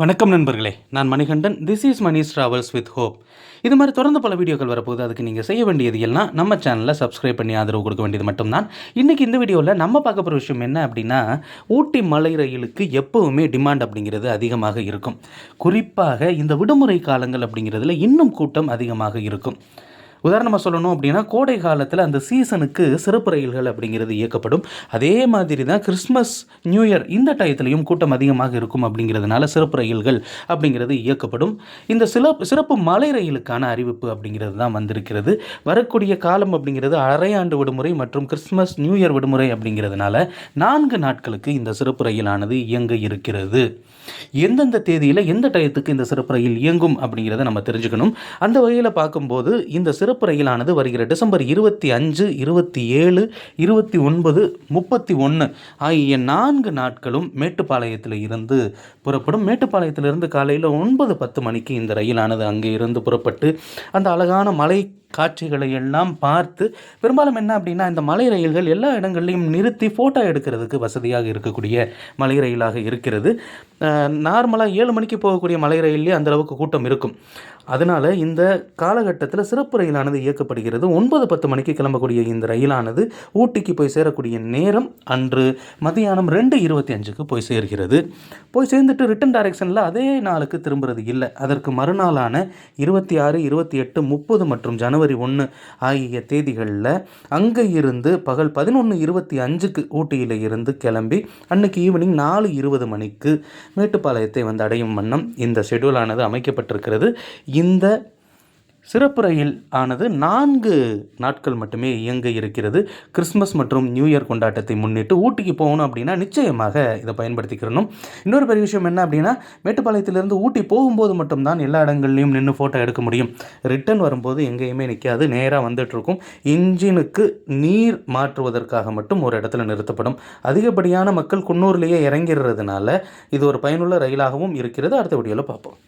வணக்கம் நண்பர்களே நான் Manikandan. This is Mani's travels with hope இது மாதிரி தொடர்ந்து பல வீடியோக்கள் வரப்போகுது. அதுக்கு நீங்கள் செய்ய வேண்டியது எல்லாம் நம்ம சேனலில் சப்ஸ்கிரைப் பண்ணி ஆதரவு கொடுக்க வேண்டியது மட்டும்தான். இன்றைக்கி இந்த வீடியோவில் நம்ம பார்க்க போகிற விஷயம் என்ன அப்படின்னா ஊட்டி மலை ரயிலுக்கு எப்போவுமே டிமாண்ட் அப்படிங்கிறது அதிகமாக இருக்கும். குறிப்பாக இந்த விடுமுறை காலங்கள் அப்படிங்கிறதுல இன்னும் கூட்டம் அதிகமாக இருக்கும். உதாரணமாக சொல்லணும் அப்படின்னா கோடை காலத்தில் அந்த சீசனுக்கு சிறப்பு ரயில்கள் அப்படிங்கிறது இயக்கப்படும். அதே மாதிரி தான் கிறிஸ்மஸ் நியூ இயர் இந்த டயத்துலையும் கூட்டம் அதிகமாக இருக்கும் அப்படிங்கிறதுனால சிறப்பு ரயில்கள் அப்படிங்கிறது இயக்கப்படும். இந்த சிறப்பு சிறப்பு மலை ரயிலுக்கான அறிவிப்பு அப்படிங்கிறது தான் வந்திருக்கிறது. வரக்கூடிய காலம் அப்படிங்கிறது அரையாண்டு விடுமுறை மற்றும் கிறிஸ்மஸ் நியூ இயர் விடுமுறை அப்படிங்கிறதுனால நான்கு நாட்களுக்கு இந்த சிறப்பு ரயிலானது இயங்க இருக்கிறது. எந்தெந்த தேதியில் எந்த டயத்துக்கு இந்த சிறப்பு ரயில் இயங்கும் அப்படிங்கிறத நம்ம தெரிஞ்சுக்கணும். அந்த வகையில் பார்க்கும்போது இந்த சிறப்பு சிறப்பு ரயிலானது வருகிற டிசம்பர் இருபத்தி அஞ்சு இருபத்தி ஏழு இருபத்தி ஒன்பது முப்பத்தி ஒன்று ஆகிய நான்கு நாட்களும் மேட்டுப்பாளையத்தில் இருந்து புறப்படும். மேட்டுப்பாளையத்திலிருந்து காலையில் ஒன்பது பத்து மணிக்கு இந்த ரயிலானது அங்கே இருந்து புறப்பட்டு அந்த அழகான மலை காட்சிகளை எல்லாம் பார்த்து பெரும்பாலும் என்ன அப்படின்னா இந்த மலை ரயில்கள் எல்லா இடங்கள்லையும் நிறுத்தி ஃபோட்டோ எடுக்கிறதுக்கு வசதியாக இருக்கக்கூடிய மலை ரயிலாக இருக்கிறது. நார்மலாக ஏழு மணிக்கு போகக்கூடிய மலை ரயிலே அந்தளவுக்கு கூட்டம் இருக்கும். அதனால் இந்த காலகட்டத்தில் சிறப்பு ரயிலானது இயக்கப்படுகிறது. ஒன்பது பத்து மணிக்கு கிளம்பக்கூடிய இந்த ரயிலானது ஊட்டிக்கு போய் சேரக்கூடிய நேரம் அன்று மதியானம் ரெண்டு இருபத்தி அஞ்சுக்கு போய் சேர்கிறது. போய் சேர்ந்துட்டு ரிட்டன் டைரக்ஷனில் அதே நாளுக்கு திரும்புறது இல்லை. அதற்கு மறுநாளான இருபத்தி ஆறு இருபத்தி எட்டு முப்பது மற்றும் ஜனவரி ஜனவரி ஒன்று ஆகிய தேதிகளில் அங்கே இருந்து பகல் பதினொன்று இருபத்தி அஞ்சுக்கு ஊட்டியில் இருந்து கிளம்பி அன்னைக்கு ஈவினிங் நாலு இருபது மணிக்கு மேட்டுப்பாளையத்தை வந்து அடையும் வண்ணம் இந்த ஷெடியூலானது அமைக்கப்பட்டிருக்கிறது. இந்த சிறப்பு ரயில் ஆனது நான்கு நாட்கள் மட்டுமே இயங்க இருக்கிறது. கிறிஸ்மஸ் மற்றும் நியூ இயர் கொண்டாட்டத்தை முன்னிட்டு ஊட்டிக்கு போகணும் அப்படின்னா நிச்சயமாக இதை பயன்படுத்திக்கிறணும். இன்னொரு பெரிய விஷயம் என்ன அப்படின்னா மேட்டுப்பாளையத்திலிருந்து ஊட்டி போகும்போது மட்டும்தான் எல்லா இடங்கள்லையும் நின்று ஃபோட்டோ எடுக்க முடியும். ரிட்டர்ன் வரும்போது எங்கேயுமே நிற்காது நேராக வந்துட்டுருக்கும். இன்ஜினுக்கு நீர் மாற்றுவதற்காக மட்டும் ஒரு இடத்துல நிறுத்தப்படும். அதிகப்படியான மக்கள் குன்னூர்லேயே இறங்கிறதுனால இது ஒரு பயனுள்ள ரயிலாகவும் இருக்கிறது. அடுத்த வீடியோவில் பார்ப்போம்.